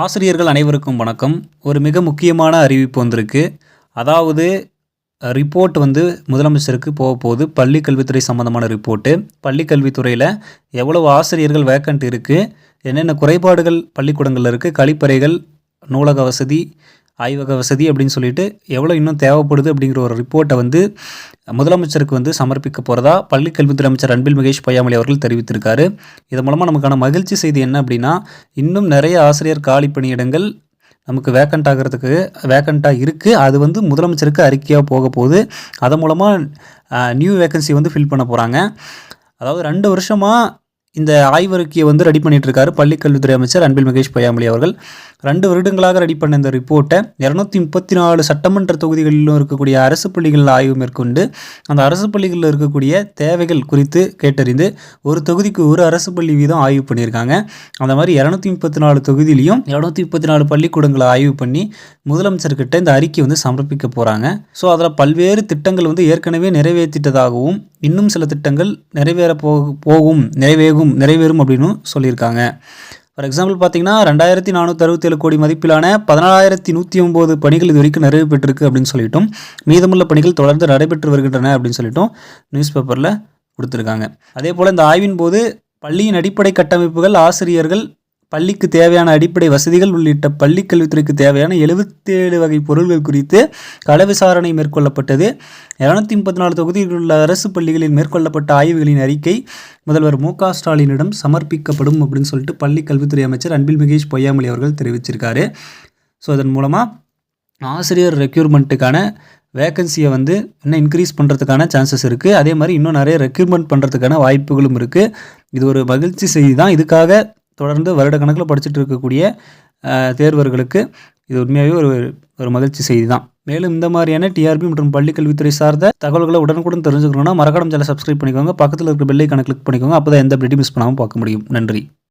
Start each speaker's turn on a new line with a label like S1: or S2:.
S1: ஆசிரியர்கள் அனைவருக்கும் வணக்கம். ஒரு மிக முக்கியமான அறிவிப்பு வந்திருக்கு. அதாவது ரிப்போர்ட் வந்து முதலமைச்சருக்கு போக போகுது. பள்ளி கல்வித்துறை சம்மந்தமான ரிப்போர்ட்டு பள்ளி கல்வித்துறையில் எவ்வளவு ஆசிரியர்கள் வேக்கண்ட் இருக்குது என்னென்ன குறைபாடுகள் பள்ளிக்கூடங்களில் இருக்குது கழிப்பறைகள் நூலக வசதி ஆய்வக வசதி அப்படின்னு சொல்லிட்டு எவ்வளோ இன்னும் தேவைப்படுது அப்படிங்கிற ஒரு ரிப்போர்ட்டை வந்து முதலமைச்சருக்கு வந்து சமர்ப்பிக்க போகிறதா பள்ளிக்கல்வித்துறை அமைச்சர் அன்பில் மகேஷ் பொய்யாமலி அவர்கள் தெரிவித்திருக்காரு. இது மூலமாக நமக்கான மகிழ்ச்சி செய்தி என்ன அப்படின்னா இன்னும் நிறைய ஆசிரியர் காலி பணியிடங்கள் நமக்கு வேக்கண்ட் ஆகிறதுக்கு வேக்கண்ட்டாக இருக்குது அது வந்து முதலமைச்சருக்கு அறிக்கையாக போக போகுது. அதன் மூலமாக நியூ வேக்கன்சி வந்து ஃபில் பண்ண போகிறாங்க அதாவது ரெண்டு வருஷமாக இந்த ஆய்வறிக்கையை வந்து ரெடி பண்ணிட்டு இருக்காரு பள்ளிக்கல்வித்துறை அமைச்சர் அன்பில் மகேஷ் பொய்யாமொழி அவர்கள். ரெண்டு வருடங்களாக ரெடி பண்ண இந்த ரிப்போர்ட்டை இரநூத்தி முப்பத்தி நாலு சட்டமன்ற தொகுதிகளிலும் இருக்கக்கூடிய அரசு பள்ளிகளில் ஆய்வு மேற்கொண்டு அந்த அரசு பள்ளிகளில் இருக்கக்கூடிய தேவைகள் குறித்து கேட்டறிந்து ஒரு தொகுதிக்கு ஒரு அரசு பள்ளி வீதம் ஆய்வு பண்ணியிருக்காங்க. அந்த மாதிரி இரநூத்தி முப்பத்தி நாலு தொகுதியிலையும் இரநூத்தி முப்பத்தி நாலு பள்ளிக்கூடங்களை ஆய்வு பண்ணி முதலமைச்சர்கிட்ட இந்த அறிக்கை வந்து சமர்ப்பிக்க போகிறாங்க ஸோ அதில் பல்வேறு திட்டங்கள் வந்து ஏற்கனவே நிறைவேற்றிட்டதாகவும் இன்னும் சில திட்டங்கள் நிறைவேற போகும் நிறைவேகும் நிறைவேறும் அப்படின்னு சொல்லியிருக்காங்க. ஃபார் எக்ஸாம்பிள் பார்த்தீங்கன்னா ரெண்டாயிரத்தி நானூற்றி அறுபத்தேழு கோடி மதிப்பிலான பதினாலாயிரத்தி நூற்றி ஒம்பது பணிகள் இது வரைக்கும் நிறைவு பெற்றிருக்கு அப்படின்னு சொல்லிட்டும் மீதமுள்ள பணிகள் தொடர்ந்து நடைபெற்று வருகின்றன அப்படின்னு சொல்லிட்டும் நியூஸ் பேப்பரில் கொடுத்துருக்காங்க. அதே போல் இந்த ஆய்வின் போது பள்ளியின் அடிப்படை கட்டமைப்புகள் ஆசிரியர்கள் பள்ளிக்கு தேவையான அடிப்படை வசதிகள் உள்ளிட்ட பள்ளி கல்வித்துறைக்கு தேவையான எழுபத்தேழு வகை பொருள்கள் குறித்து கள விசாரணை மேற்கொள்ளப்பட்டது. இரநூத்தி முப்பத்தி நாலு தொகுதியில் உள்ள அரசு பள்ளிகளில் மேற்கொள்ளப்பட்ட ஆய்வுகளின் அறிக்கை முதல்வர் மு க ஸ்டாலினிடம் சமர்ப்பிக்கப்படும் அப்படின்னு சொல்லிட்டு பள்ளி கல்வித்துறை அமைச்சர் அன்பில் மகேஷ் பொய்யாமொழி அவர்கள் தெரிவிச்சிருக்காரு. ஸோ அதன் மூலமாக ஆசிரியர் ரெக்யூர்மெண்ட்டுக்கான வேக்கன்சியை வந்து இன்னும் இன்க்ரீஸ் பண்ணுறதுக்கான சான்சஸ் இருக்குது அதே மாதிரி இன்னும் நிறைய ரெக்யூர்மெண்ட் பண்ணுறதுக்கான வாய்ப்புகளும் இருக்குது இது ஒரு மகிழ்ச்சி செய்தி தான். இதுக்காக தொடர்ந்து வருட கணக்கில் படிச்சுட்டு இருக்கக்கூடிய தேர்வர்களுக்கு இது உண்மையாகவே ஒரு ஒரு மகிழ்ச்சி செய்தி தான் மேலும் இந்த மாதிரியான டிஆர்பி மற்றும் பள்ளி கல்வித்துறை சார்ந்த தகவல்களை உடனுக்குடன் தெரிஞ்சுக்கணும்னா மறக்காம சேனல் சப்ஸ்கிரைப் பண்ணிக்கோங்க. பக்கத்தில் இருக்கிற பெல்லை கணக்கு கிளிக் பண்ணிக்கோங்க. அப்போ தான் எந்த அப்டேட்டும் மிஸ் பண்ணாமல் பார்க்க முடியும். நன்றி.